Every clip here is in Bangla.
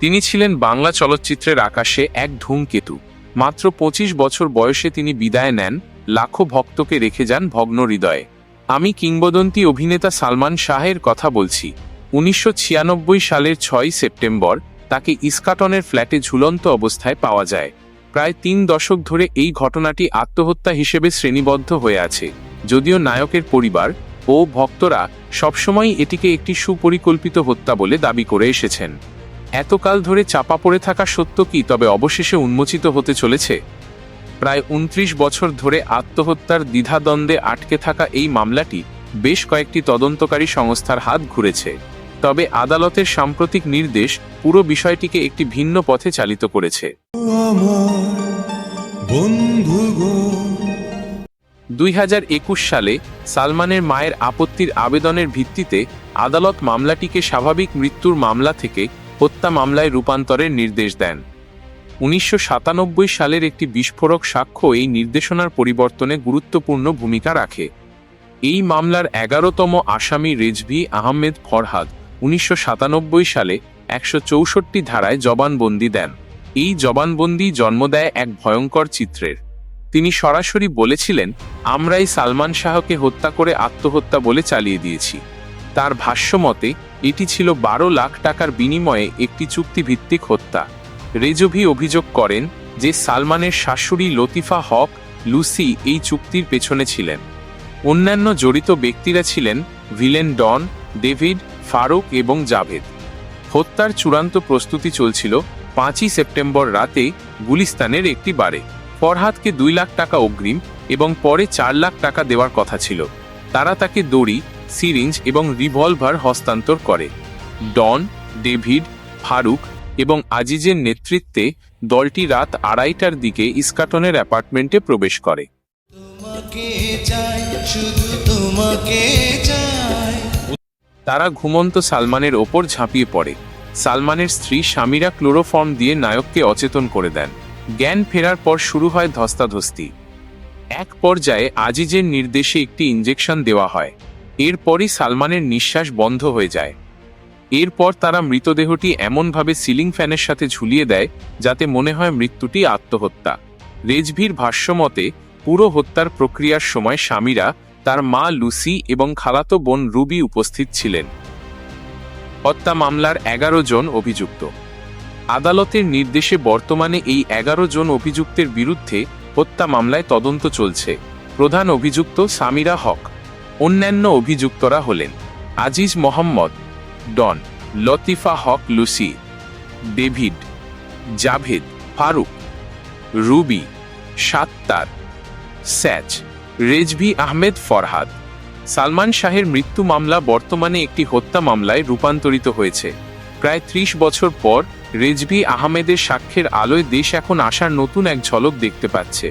তিনি ছিলেন বাংলা চলচ্চিত্রের আকাশে এক ধূমকেতু। মাত্র পঁচিশ বছর বয়সে তিনি বিদায় নেন, লাখো ভক্তকে রেখে যান ভগ্ন হৃদয়ে। আমি কিংবদন্তি অভিনেতা সালমান শাহের কথা বলছি। উনিশশো ছিয়ানব্বই সালের ছয় সেপ্টেম্বর তাকে ইস্কাটনের ফ্ল্যাটে ঝুলন্ত অবস্থায় পাওয়া যায়। প্রায় তিন দশক ধরে এই ঘটনাটি আত্মহত্যা হিসেবে শ্রেণীবদ্ধ হয়ে আছে, যদিও নায়কের পরিবার ও ভক্তরা সবসময় এটিকে একটি সুপরিকল্পিত হত্যা বলে দাবি করে এসেছেন। এতকাল ধরে চাপা পড়ে থাকা সত্য কি তবে অবশেষে উন্মোচিত হতে চলেছে? প্রায় উনত্রিশ বছর ধরে আত্মহত্যার দ্বিধাদ্বন্দ্বে আটকে থাকা এই মামলাটি বেশ কয়েকটি তদন্তকারী সংস্থার হাত ঘুরেছে। তবে আদালতের সাম্প্রতিক নির্দেশ পুরো বিষয়টিকে একটি ভিন্ন পথে চালিত করেছে। দুই হাজার একুশ সালে সালমানের মায়ের আপত্তির আবেদনের ভিত্তিতে আদালত মামলাটিকে স্বাভাবিক মৃত্যুর মামলা থেকে হত্যা মামলায় রূপান্তরের নির্দেশ দেন। উনিশশো সাতানব্বই সালের একটি বিস্ফোরক সাক্ষ্য এই নির্দেশনার পরিবর্তনে গুরুত্বপূর্ণ ভূমিকা রাখে। এই মামলার এগারোতম আসামি রেজভি আহমেদ ফরহাদ উনিশশো সাতানব্বই সালে একশো চৌষট্টি ধারায় জবানবন্দি দেন। এই জবানবন্দি জন্ম দেয় এক ভয়ঙ্কর চিত্রের। তিনি সরাসরি বলেছিলেন, আমরাই সালমান শাহকে হত্যা করে আত্মহত্যা বলে চালিয়ে দিয়েছি। তার ভাষ্যমতে এটি ছিল বারো লাখ টাকার বিনিময়ে একটি চুক্তিভিত্তিক হত্যা। রেজভি অভিযোগ করেন যে সালমানের শাশুড়ি লতিফা হক, লুসি এই চুক্তির পেছনে ছিলেন। অন্যান্য জড়িত ব্যক্তিরা ছিলেন ভিলেন ডন, ডেভিড, ফারুক এবং জাভেদ। হত্যার চূড়ান্ত প্রস্তুতি চলছিল পাঁচই সেপ্টেম্বর রাতে গুলিস্তানের একটি বারে। ফরহাদকে দুই লাখ টাকা অগ্রিম এবং পরে চার লাখ টাকা দেওয়ার কথা ছিল। তারা তাকে দড়ি সিরিঞ্জ এবং রিভলভার হস্তান্তর করে। ডন ডেভিড ফারুক এবং আজিজের নেতৃত্বে দলটি রাত আড়াইটার দিকে ইস্কাটনের অ্যাপার্টমেন্টে প্রবেশ করে। তারা ঘুমন্ত সালমানের ওপর ঝাঁপিয়ে পড়ে। সালমানের স্ত্রী স্বামীরা ক্লোরোফর্ম দিয়ে নায়ককে অচেতন করে দেন। জ্ঞান ফেরার পর শুরু হয় ধস্তাধস্তি। এক পর্যায়ে আজিজের নির্দেশে একটি ইঞ্জেকশন দেওয়া হয়। এরপরই সালমানের নিঃশ্বাস বন্ধ হয়ে যায়। এরপর তারা মৃতদেহটি এমনভাবে সিলিং ফ্যানের সাথে ঝুলিয়ে দেয়, যাতে মনে হয় মৃত্যুটি আত্মহত্যা। রেজভির ভাষ্যমতে পুরো হত্যার প্রক্রিয়ার সময় স্বামীরা, তার মা লুসি এবং খালাতো বোন রুবি উপস্থিত ছিলেন। হত্যা মামলার এগারো জন অভিযুক্ত। আদালতের নির্দেশে বর্তমানে এই এগারো জন অভিযুক্তের বিরুদ্ধে হত্যা মামলায় তদন্ত চলছে। প্রধান অভিযুক্ত সামিরা হক। অন্যান্য অভিযুক্তরা হলেন Aziz Mohammad, Don Latifa Haq Lucy, David Javed Farooq, Ruby Sattar, স্যাচ Rizvi Ahmed Farhad. Salman শাহের মৃত্যু মামলা বর্তমানে একটি হত্যা মামলায় রূপান্তরিত হয়েছে। প্রায় ত্রিশ বছর পর রেজভি আহমেদের সাক্ষ্যের আলোয় দেশ এখন আসার নতুন এক ঝলক দেখতে পাচ্ছে।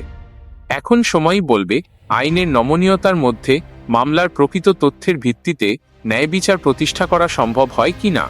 এখন সময়ই বলবে, আইনের নমনীয়তার মধ্যে মামলার প্রকৃত তথ্যের ভিত্তিতে ন্যায় বিচার প্রতিষ্ঠা করা সম্ভব হয় কি না